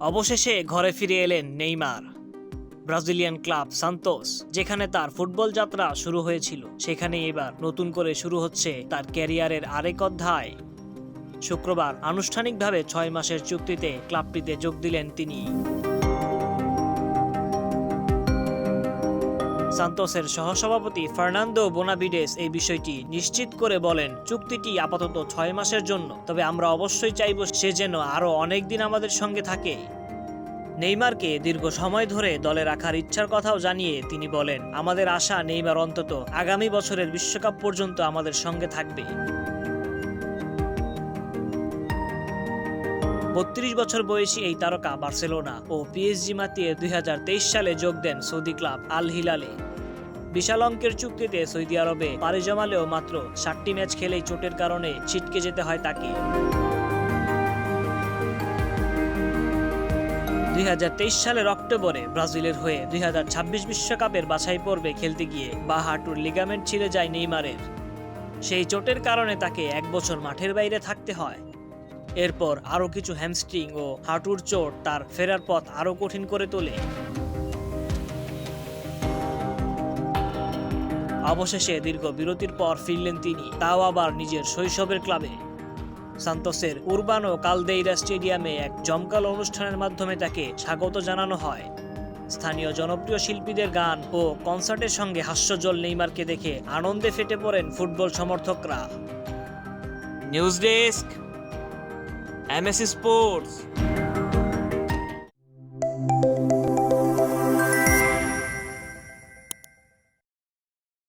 অবশেষে ঘরে ফিরে এলেন নেইমার। ব্রাজিলিয়ান ক্লাব সান্তোস, যেখানে তার ফুটবল যাত্রা শুরু হয়েছিল। সেখানে এবার নতুন করে শুরু হচ্ছে তার ক্যারিয়ারের আরেক অধ্যায়। শুক্রবার আনুষ্ঠানিকভাবে ছয় মাসের চুক্তিতে ক্লাবটিতে যোগ দিলেন তিনি। সান্তোসের সহসভাপতি ফার্নান্দো বোনাভিডেস এই বিষয়টি নিশ্চিত করে বলেন, চুক্তিটি আপাতত ছয় মাসের জন্য, তবে আমরা অবশ্যই চাইব সে যেন আরও অনেক দিন আমাদের সঙ্গে থাকে। নেইমারকে দীর্ঘ সময় ধরে দলে রাখার ইচ্ছার কথাও জানিয়ে তিনি বলেন, আমাদের আশা নেইমার অন্তত আগামী বছরের বিশ্বকাপ পর্যন্ত আমাদের সঙ্গে থাকবে। বত্রিশ বছর বয়সী এই তারকা বার্সেলোনা ও পিএসজি মাতিয়ে দুই হাজার তেইশ সালে যোগ দেন সৌদি ক্লাব আল হিলালে বিশাল অঙ্কের চুক্তিতে সৌদি আরবে পাড়ি জমালেও মাত্র ষাটটি ম্যাচ খেলেই চোটের কারণে ছিটকে যেতে হয় তাকে। দুই হাজার তেইশ সালের অক্টোবরে ব্রাজিলের হয়ে দুই বিশ্বকাপের বাছাই পর্বে খেলতে গিয়ে বা হাঁটুর লিগামেন্ট ছিঁড়ে যায় নেইমারের। সেই চোটের কারণে তাকে এক বছর মাঠের বাইরে থাকতে হয়। এরপর আরও কিছু হ্যামস্ট্রিং ও হাঁটুর চোট তার ফেরার পথ আরও কঠিন করে তোলে। অবশেষে দীর্ঘ বিরতির পর ফিরলেন তিনি। তাও আবার নিজের শৈশবের ক্লাবে। সান্তোসের উরবানো কালদেইরা স্টেডিয়ামে এক জমকালো অনুষ্ঠানের মাধ্যমে তাকে স্বাগত জানানো হয়। স্থানীয় জনপ্রিয় শিল্পীদের গান ও কনসার্টের সঙ্গে হাস্যজল নেইমারকে দেখে আনন্দে ফেটে পড়েন ফুটবল সমর্থকরা। News desk MAC sports.